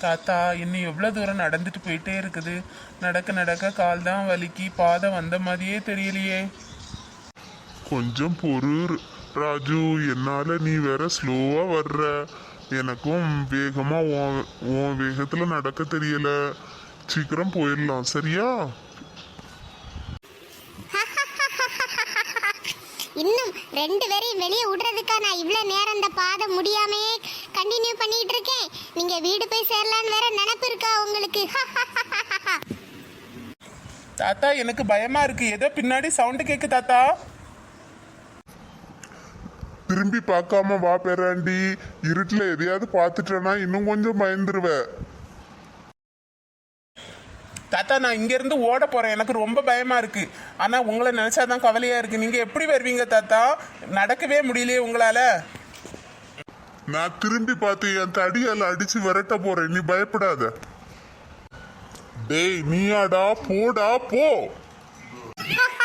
தாத்தா இன்னும் எவ்வளோ தூரம் நடந்துட்டு போயிட்டே இருக்குது? நடக்க நடக்க கால் தான் வலிக்கு பாதை வந்த மாதிரியே தெரியலையே. கொஞ்சம் பொறு ராஜு. என்னால நீ வேற ஸ்லோவா வர்ற. எனக்கும் வேகமா உன் உன் வேகத்துல நடக்க தெரியல. சீக்கிரம் போயிடலாம் சரியா? இன்னும் ரெண்டு பேரையும் வெளியே விடுறதுக்கா நான் இவ்வளோ நேரம் இந்த பாதை முடியாமையே கண்டினியூ பண்ணிட்டு இருக்கேன் நீங்க வீடு போய் சேரலான்னு வேற நினப்பு இருக்கா உங்களுக்கு? தாத்தா எனக்கு பயமா இருக்கு. ஏதோ பின்னாடி சவுண்டு கேக்கு தாத்தா. திரும்பி பார்க்காம வா பேராண்டி. இருட்டுல எதையாவது பார்த்துட்டேன்னா இன்னும் கொஞ்சம் பயந்துருவ தாத்தா நான் இங்க இருந்து ஓட போறேன். எனக்கு ரொம்ப பயமா இருக்கு. ஆனா உங்களை நினைச்சாதான் கவலையா இருக்கு. நீங்க எப்படி வருவீங்க தாத்தா? நடக்கவே முடியலையே உங்களால. நான் திரும்பி பார்த்து என் தடியால அடிச்சு விரட்ட போறேன். நீ பயப்படாத. டேய் நீயாடா போடா போ.